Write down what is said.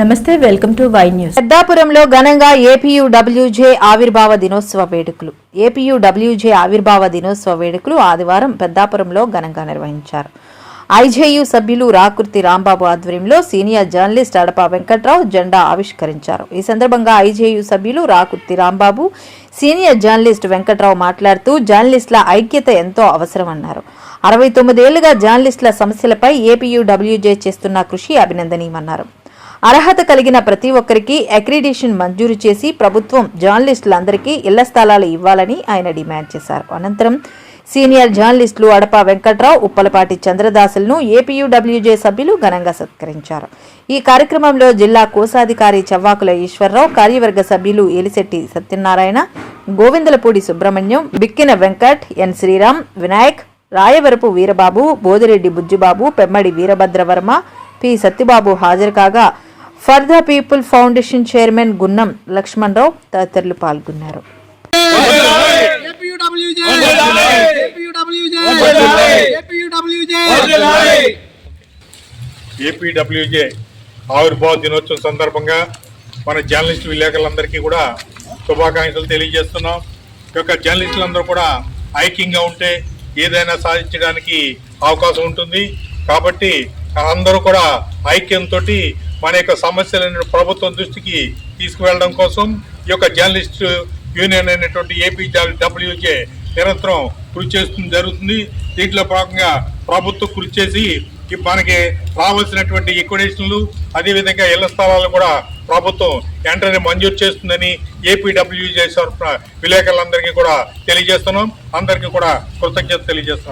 నమస్తే welcome to Y news. పెద్దాపురంలో ఘనంగా ఏపీయూడబ్ల్యూజే ఆవిర్భావ దినోత్సవ వేడుకలు. ఏపీయూడబ్ల్యూజే ఆవిర్భావ దినోత్సవ వేడుకలు ఆదివారం పెద్దాపురంలో ఘనంగా నిర్వహించారు. ఐజేయు సభ్యులు రాకృతి రాంబాబు ఆధ్వర్యంలో సీనియర్ జర్నలిస్ట్ అడప వెంకట్రావు జెండా ఆవిష్కరించారు. ఈ సందర్భంగా ఐజేయు సభ్యులు రాకృతి రాంబాబు సీనియర్ జర్నలిస్ట్ వెంకట్రావు మాట్లాడుతూ జర్నలిస్టుల ఐక్యత ఎంతో అవసరమన్నారు. అరవై తొమ్మిదేళ్ళుగా జర్నలిస్టుల సమస్యలపై ఏపీయూడబ్ల్యూజే చేస్తున్న కృషి అభినందనీయమన్నారు. అర్హత కలిగిన ప్రతి ఒక్కరికి అక్రిడేషన్ మంజూరు చేసి ప్రభుత్వం జర్నలిస్టులందరికీ ఇళ్ళ స్థలాలు ఇవ్వాలని ఆయన డిమాండ్ చేశారు. అనంతరం సీనియర్ జర్నలిస్టులు అడప వెంకట్రావు ఉప్పలపాటి చంద్రదాసులను ఏపీయూడబ్ల్యూజే సభ్యులు ఘనంగా సత్కరించారు. ఈ కార్యక్రమంలో జిల్లా కోశాధికారి చవ్వాకుల ఈశ్వరరావు కార్యవర్గ సభ్యులు ఏలిశెట్టి సత్యనారాయణ గోవిందలపూడి సుబ్రహ్మణ్యం బిక్కిన వెంకట్ ఎన్ శ్రీరామ్ వినాయక్ రాయవరపు వీరబాబు బోదిరెడ్డి బుజ్జిబాబు పెమ్మడి వీరభద్రవర్మ పి సత్యబాబు హాజరు కాగా for the people foundation chairman Gunnam Lakshmanarao తదితరులు పాల్గొన్నారు. ఏపీడబ్ల్యూజే ఆవిర్భావ దినోత్సవం సందర్భంగా మన జర్నలిస్టు విలేకరులందరికీ కూడా శుభాకాంక్షలు తెలియజేస్తున్నాం. ఈ యొక్క జర్నలిస్టులందరూ కూడా ఐక్యంగా ఉంటే ఏదైనా సాధించడానికి అవకాశం ఉంటుంది. కాబట్టి అందరూ కూడా ఐక్యంతో మన యొక్క సమస్యలను ప్రభుత్వం దృష్టికి తీసుకువెళ్ళడం కోసం ఈ యొక్క జర్నలిస్ట్ యూనియన్ అయినటువంటి ఏపీ డబ్ల్యూజే నిరంతరం కృషి చేస్తుంది జరుగుతుంది. దీంట్లో భాగంగా ప్రభుత్వం కృషి చేసి మనకి రావాల్సినటువంటి ఎక్విడేషన్లు అదేవిధంగా ఇళ్ళ స్థలాలు కూడా ప్రభుత్వం వెంటనే మంజూరు చేస్తుందని ఏపీడబ్ల్యూజే తరఫున విలేకరులందరికీ కూడా తెలియజేస్తున్నాం. అందరికీ కూడా కృతజ్ఞత తెలియజేస్తున్నాం.